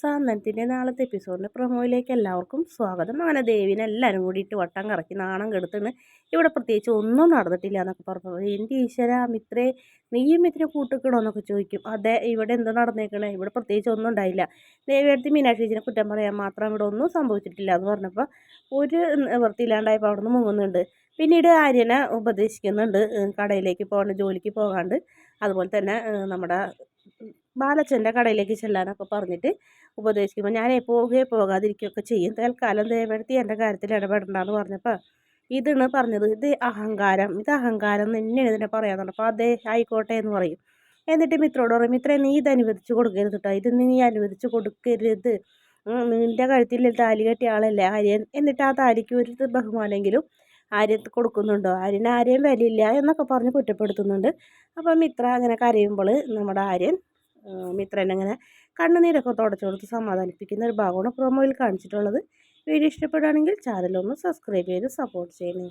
സാന്ത്വനത്തിന്റെ നാളത്തെ എപ്പിസോഡിന്റെ പ്രൊമോയിലേക്ക് എല്ലാവർക്കും സ്വാഗതം. അങ്ങനെ ദേവിനെ എല്ലാവരും കൂടിയിട്ട് വട്ടം കറക്കി നാണം കെടുത്തുന്നു ഇവിടെ പ്രത്യേകിച്ച് ഒന്നും നടന്നിട്ടില്ല എന്നൊക്കെ പറഞ്ഞു. എന്റെ ഈശ്വര മിത്രേ നീയും മിത്ര കൂട്ടിക്കണോ എന്നൊക്കെ ചോദിക്കും. അതെ ഇവിടെ എന്തോ നടന്നേക്കണേ? ഇവിടെ പ്രത്യേകിച്ച് ഒന്നും ഉണ്ടായില്ല. ദേവി അടുത്ത് മീനാക്ഷി ചേച്ചിനെ കുറ്റം പറയാൻ മാത്രം ഇവിടെ ഒന്നും സംഭവിച്ചിട്ടില്ല എന്ന് പറഞ്ഞപ്പോൾ ഒരു വൃത്തിയില്ലാണ്ടായപ്പോൾ അവിടെ നിന്ന് മുങ്ങുന്നുണ്ട്. പിന്നീട് ആര്യനെ ഉപദേശിക്കുന്നുണ്ട്. കടയിലേക്ക് പോകാണ്ട് ജോലിക്ക് പോകാണ്ട്. അതുപോലെ തന്നെ നമ്മുടെ ബാലച്ചന്റെ കടയിലേക്ക് ചെല്ലാനൊക്കെ പറഞ്ഞിട്ട് ഉപദേശിക്കുമ്പോൾ ഞാൻ പോവുകയോ പോകാതിരിക്കുകയൊക്കെ ചെയ്യും. തൽക്കാലം ദയപ്പെടുത്തി എന്റെ കാര്യത്തിൽ ഇടപെടണ്ടെന്ന് പറഞ്ഞപ്പോൾ ഇതാണ് പറഞ്ഞത്. ഇത് അഹങ്കാരം. ഇത് അഹങ്കാരം തന്നെയാണ് ഇതിനെ പറയാൻ അപ്പോൾ അതേ ആയിക്കോട്ടെ എന്ന് പറയും. എന്നിട്ട് മിത്രോട് പറയും മിത്ര നീ ഇത് അനുവദിച്ച് കൊടുക്കരുത് കേട്ടോ ഇത് നീ അനുവദിച്ച് കൊടുക്കരുത്. നിന്റെ കഴുത്തിൽ താലി കെട്ടിയ ആളല്ലേ ആര്യൻ എന്നിട്ട് ആ താലിക്ക് ഒരു ബഹുമാനെങ്കിലും ആര്യത്ത് കൊടുക്കുന്നുണ്ടോ? ആര്യൻ ആരെയും വിലയില്ല എന്നൊക്കെ പറഞ്ഞ് കുറ്റപ്പെടുത്തുന്നുണ്ട്. അപ്പം മിത്ര അങ്ങനെ കരയുമ്പോൾ നമ്മുടെ ആര്യൻ മിത്രൻ അങ്ങനെ കണ്ണുനീരൊക്കെ തുടച്ചു കൊടുത്ത് സമാധാനിപ്പിക്കുന്ന ഒരു ഭാഗമാണ് പ്രൊമോയിൽ കാണിച്ചിട്ടുള്ളത്. വീഡിയോ ഇഷ്ടപ്പെടുകയാണെങ്കിൽ ചാനലൊന്ന് സബ്സ്ക്രൈബ് ചെയ്ത് സപ്പോർട്ട് ചെയ്യണേ.